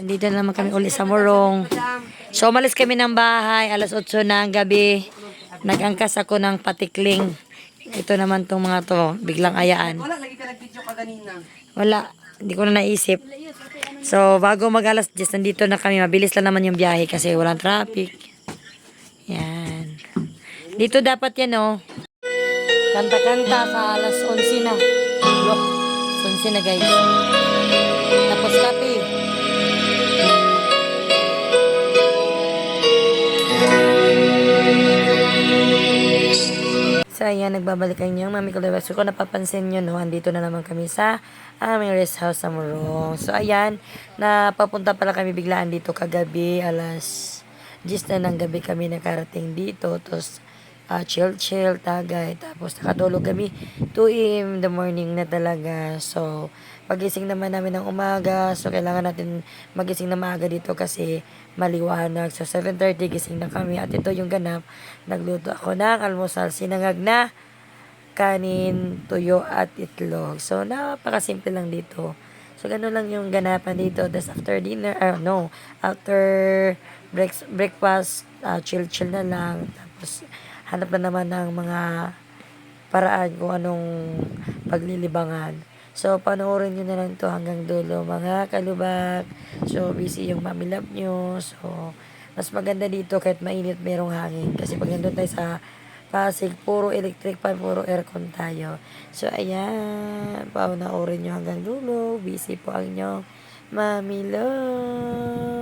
Nandito na naman kami uli sa Morong. So, umalis kami ng bahay. Alas 8 na ang gabi. Nag-angkas ako ng patikling. Ito naman tong mga to. Biglang ayaan. Wala, lagi ka nag-video ka ganina. Wala. Hindi ko na naisip. So, bago mag alas 10, nandito na kami. Mabilis lang naman yung biyahe kasi walang traffic. Yan. Dito dapat yan, oh. Kanta-kanta sa alas 11 na. Look, 11 na, guys. Tapos kape. So, ayan, nagbabalik ang inyong mami kulibas. So, kung napapansin nyo, no, andito na naman kami sa aming rest house sa Morong. So, ayan, napapunta pala kami biglaan dito kagabi, alas 10 na ng gabi kami nakarating dito. Tapos, ah, chill, chill, tagay. Tapos, nakatulog kami 2 in the morning na talaga. So, pagising naman namin ng umaga. So, kailangan natin magising na maaga dito kasi maliwanag. So, 7.30 gising na kami. At ito yung ganap. Nagluto ako ng almusal. Sinangag na kanin, tuyo at itlog. So, napakasimple lang dito. So, ganun lang yung ganapan dito. Tapos, after dinner, ah, no, after breaks, breakfast, ah, chill-chill na lang. Tapos, hanap na naman ng mga paraan kung anong paglilibangan. So, panoorin nyo na lang to hanggang dulo, mga kalubak. So, busy yung mami love nyo. So, mas maganda dito kahit mainit merong hangin. Kasi pag nandun tayo sa Pasig, puro electric fan, puro aircon tayo. So, ayan. Panoorin nyo hanggang dulo. Busy po ang inyong mami love.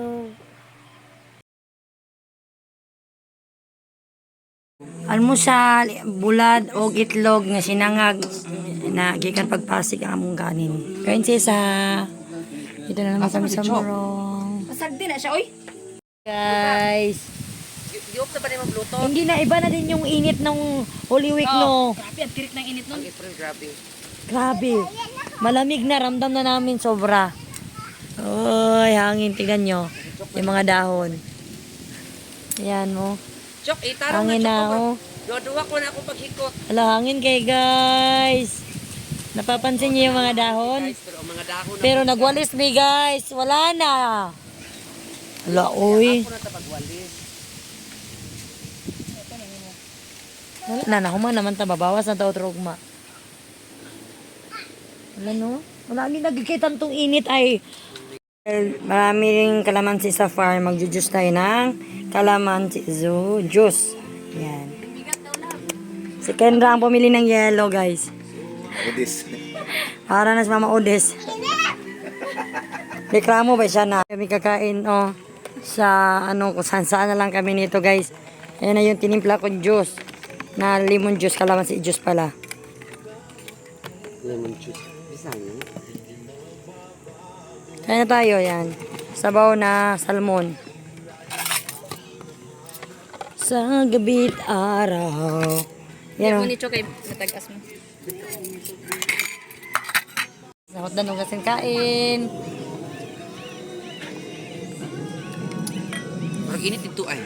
Almusal, bulad o itlog nga sinangag na gikan pagpasig ang among kanin. Kain sa Dito na naman kami sa Morong. Masagdi na siya, oy. Guys, Di-off na ba na yung Bluetooth? hindi na iba na din yung init ng Holy Week no. Grabe, ang tirik ng init nun. April, grabe. Grabe. Malamig na, ramdam na namin sobra. Oy, hangin, tignan nyo. Yung mga dahon. Ayan mo. Chok, eh, tarong Hangin na, Chok, oh. Duwa-duwa ko na akong paghikot. Ala, hangin kay guys. Napapansin niyo yung mga dahon? Guys, pero mga dahon na Pero nagwalis mi guys. Wala na. Ala, uy. ako na tapagwalis. Wala na, nahuman naman ta. Babawas na ta trugma. Wala no? Wala ni nagkikitan tong init ay. Marami rin kalamansi sa farm. Magjujuice tayo ng kalamansi zoo juice. Yan. Si Kendra ang pumili ng yellow guys. Udis. Para na sa Mama Odes. Reklamo ba siya na kami kakain oh sa ano kung saan saan na lang kami nito guys. Ayan na yung tinimpla kong juice. Na lemon juice, kalamansi juice pala. Lemon juice. Bisan yun. Kaya na tayo yan. Sabaw na salmon. Sa gabi't araw. Yan o. Ni Chokay, natagas mo. Sakot na nung kasing kain. Parang init ito ay.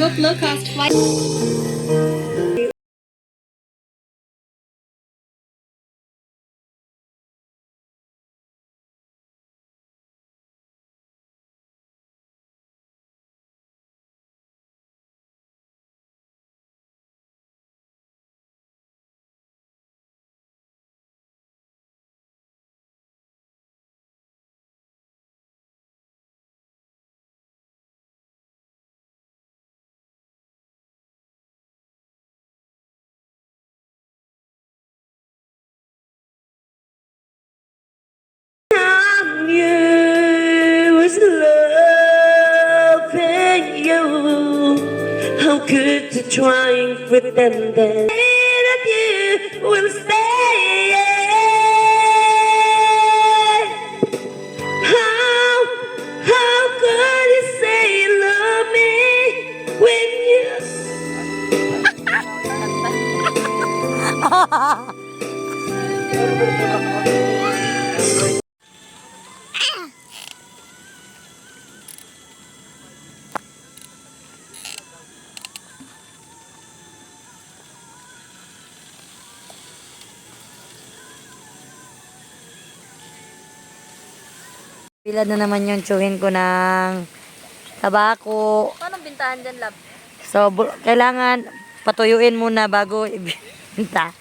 Look, look, cost flight. You was loving you. How good to try and pretend that you will stay. How, how could you say you love me when you Bilad na naman yung tsuhin ko ng tabako. Paano bintahan dyan, lab? So, kailangan patuyuin muna bago ibenta.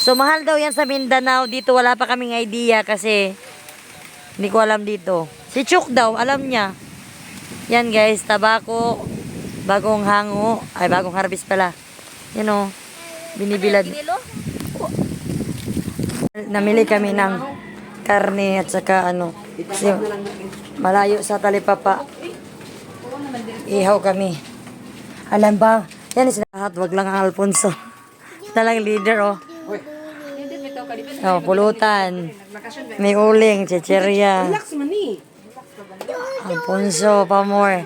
So, mahal daw yan sa Mindanao. Dito wala pa kaming idea kasi hindi ko alam dito. Si Chuk daw, alam niya. Yan guys, tabako, bagong hango, ay bagong harvest pala. Yan o, binibilad. Kinilo? Namili kami ng karne at saka ano, kasi malayo sa talipapa. Ihaw kami. Alam ba, yan sinahat, wag lang ang Alfonso. Siya lang leader oh. Oh, pulutan. May uling, chicheria. Relax man ni. Alfonso, pamor.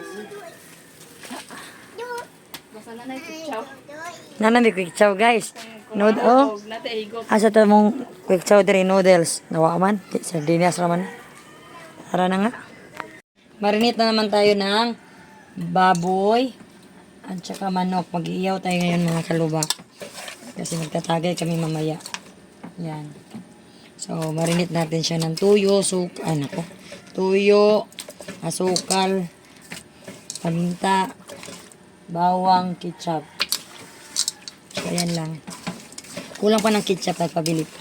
Nanami quick chow guys. Nood oh. Higop. Asa to mong quick chow diri noodles. Nawa man. Sardinas raman. Tara na nga. Marinate na naman tayo ng baboy at saka manok. Mag-iiyaw tayo ngayon mga kaluba. Kasi magtatagay kami mamaya. Yan. So, marinate natin siya ng tuyo, suk, ay nako. Tuyo, asukal, paminta, bawang, ketchup. So, ayan lang. Kulang pa ng ketchup at pabili pa.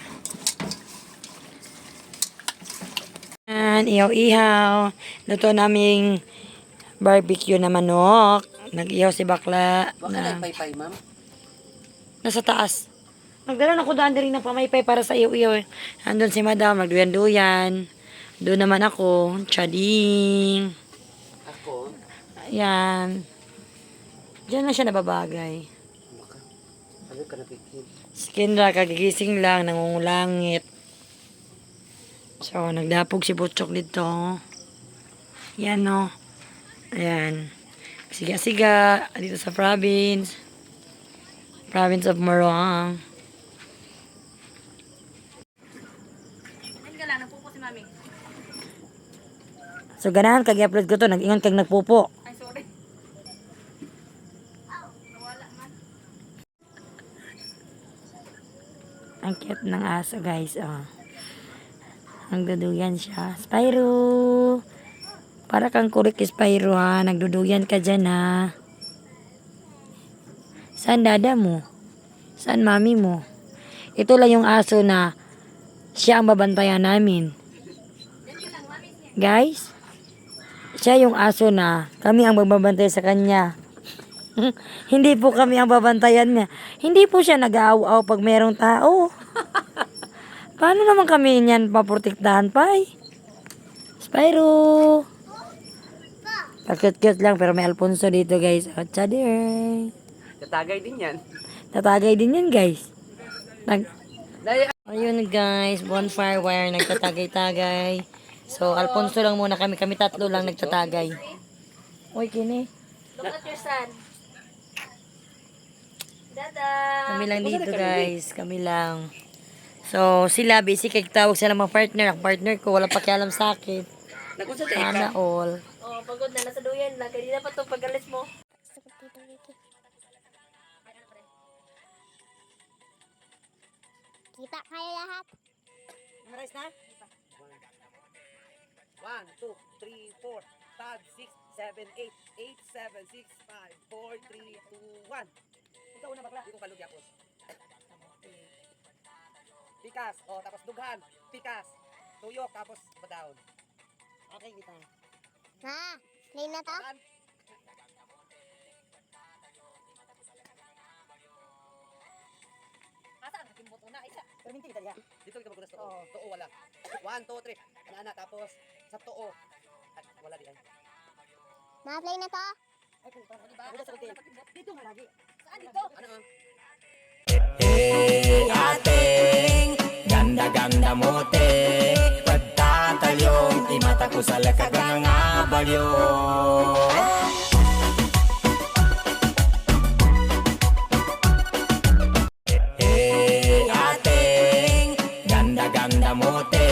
Yan, ihaw-ihaw. Luto naming barbecue na manok. Nag-ihaw si bakla. Baka Na, nagpaypay, ma'am. nasa taas. Nagdala na ko daan rin ng pamaypay para sa ihaw-ihaw. Andun si madam, nagduyan-duyan. Doon naman ako. Chading. Ako, Ayan. Diyan na siya nababagay. Ano ka napikid? Si Kendra, kagigising lang, nangungulangit. So, nagdapog si Butchok dito. Yan, no. Ayan. Siga-siga, dito sa province. Province of mami. So, ganahan, kag-upload ko to. Nag-ingon kag nagpupo. Ay, sorry. Nawala man. Ang cute ng aso, guys. Oh. Ang duduyan siya. Spyro! Para kang kurik Spyro, ha. Nagduduyan ka dyan, ha. Saan dada mo? Saan mami mo? Ito lang yung aso na siya ang babantayan namin. Guys, siya yung aso na kami ang magbabantay sa kanya. Hindi po kami ang babantayan niya. Hindi po siya nag-aaw-aw pag merong tao. Paano naman kami niyan paprotektahan pa eh? Spyro! Pakit-cute lang pero may Alfonso dito guys. Oh, chadir! Katagay din yan. Tatagay din yan guys. Nag Ayun guys, bonfire wire, nagtatagay-tagay. So, Alfonso lang muna kami. Kami tatlo lang nagtatagay. Uy, kini. Look at your son. Dada! Kami lang dito guys. Kami lang. So, sila, basic, tawag sila mga partner. Ang partner ko, wala pakialam sa akin. nakunsa tayo Sana ka. all. Oh, pagod na. Nasa duyan na. Kanina pa to pag-alis mo. Kita kayo lahat. Memorize na? 1, 2, 3, 4, 5, 6, 7, 8, 8, 7, 6, 5, 4, 3, 2, 1. Ikaw una bakla. Hindi ko palugya po. Pikas. O, tapos dughan. Pikas. Tuyok, tapos badaon. Okay, kita. Ha? Play na to? Saan? Asa? Nakimbot na. Isa. Pero minti kita. Dito kita magkunas too. Too wala. 1, 2, 3. Ana-ana, tapos sa too. Ay, wala di ay. Ma, play na to? Ay, kita. Diba? Dito. Dito nga lagi. Ano ang? Ganda-ganda mo te Pagtatalyong Di mata ko sa lakagang nga balyo Eh ating Ganda-ganda mo te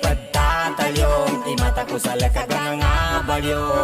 Pagtatalyong Di mata ko sa lakagang nga balyo